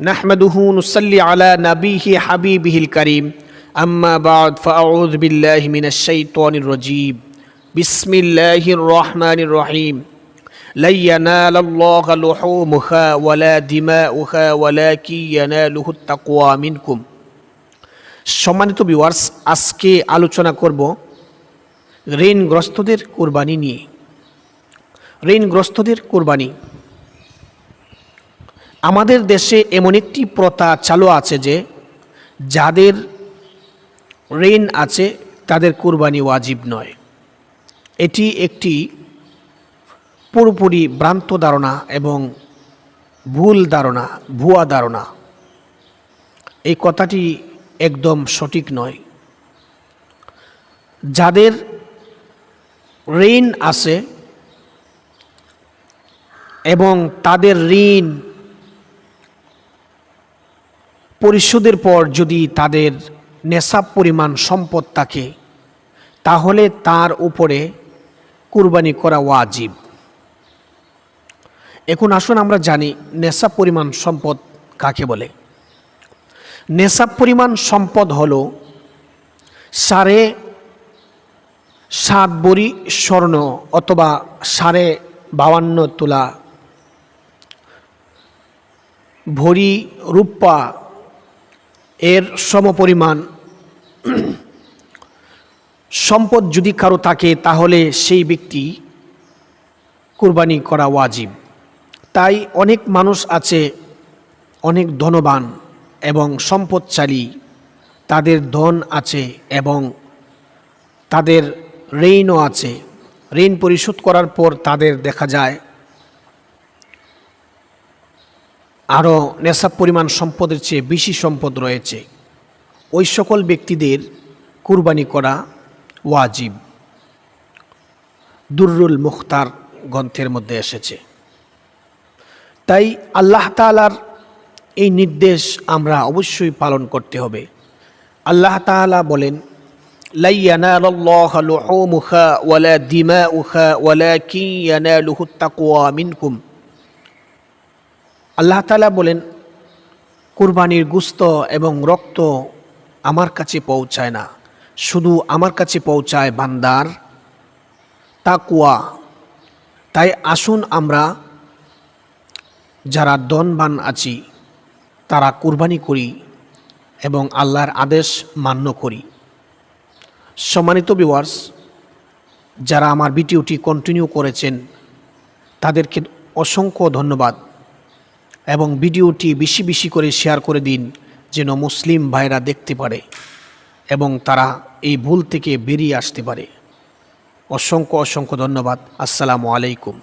نحمده نصلي على نبيه حبيبه الكريم أما بعد فأعوذ بالله من الشيطان الرجيم بسم الله الرحمن الرحيم لن ينال الله لحومها ولا دماؤها ولكن يناله التقوى منكم সম্মানিত ভিউয়ার্স আজকে আলোচনা করব ঋণগ্রস্তদের কোরবানি নিয়ে ঋণগ্রস্তদের কোরবানি আমাদের দেশে এমন একটি প্রথা চালু আছে যে যাদের ঋণ আছে তাদের কোরবানি ওয়াজিব নয়। এটি একটি পুরোপুরি ভ্রান্ত ধারণা এবং ভুল ধারণা, ভুয়া ধারণা। এই কথাটি একদম সঠিক নয়। যাদের ঋণ আছে এবং তাদের ঋণ পরিশোধের পর যদি তাদের নেশাব পরিমাণ সম্পদ থাকে, তাহলে তার উপরে কুরবানি করা ওয়াজিব। এখন আসুন আমরা জানি নেশাব পরিমাণ সম্পদ কাকে বলে। নেশাব পরিমাণ সম্পদ হল সাড়ে সাত বড়ি স্বর্ণ অথবা সাড়ে বাউান্ন তোলা ভরি রূপা এর সমপরিমাণ সম্পদ যদি কারও থাকে, তাহলে সেই ব্যক্তি কুরবানি করা ওয়াজিব। তাই অনেক মানুষ আছে, অনেক ধনবান এবং সম্পদশালী। তাদের ধন আছে এবং তাদের ঋণও আছে। ঋণ পরিশোধ করার পর তাদের দেখা যায় আরও নেশাব পরিমাণ সম্পদের চেয়ে বেশি সম্পদ রয়েছে। ওই সকল ব্যক্তিদের কুরবানি করা ওয়াজিব। দুর্রুল মুখতার গ্রন্থের মধ্যে এসেছে। তাই আল্লাহ তালার এই নির্দেশ আমরা অবশ্যই পালন করতে হবে। আল্লাহ তালা বলেন মিনকুম। আল্লাহ তালা বলেন, কুরবানির গুস্ত এবং রক্ত আমার কাছে পৌঁছায় না। শুধু আমার কাছে পৌঁছায় বান্দার তাকুয়া তাই আসুন আমরা যারা দনবান আছি, তারা কুরবানি করি এবং আল্লাহর আদেশ মান্য করি। সম্মানিত ভিওয়ার্স যারা আমার ভিডিওটি কন্টিনিউ করেছেন, তাদেরকে অসংখ্য ধন্যবাদ। এবং ভিডিওটি বেশি বেশি করে শেয়ার করে দিন যেন মুসলিম ভাইরা দেখতে পারে এবং তারা এই ভুল থেকে বেরিয়ে আসতে পারে। অসংখ্য অসংখ্য ধন্যবাদ। আসসালামু আলাইকুম।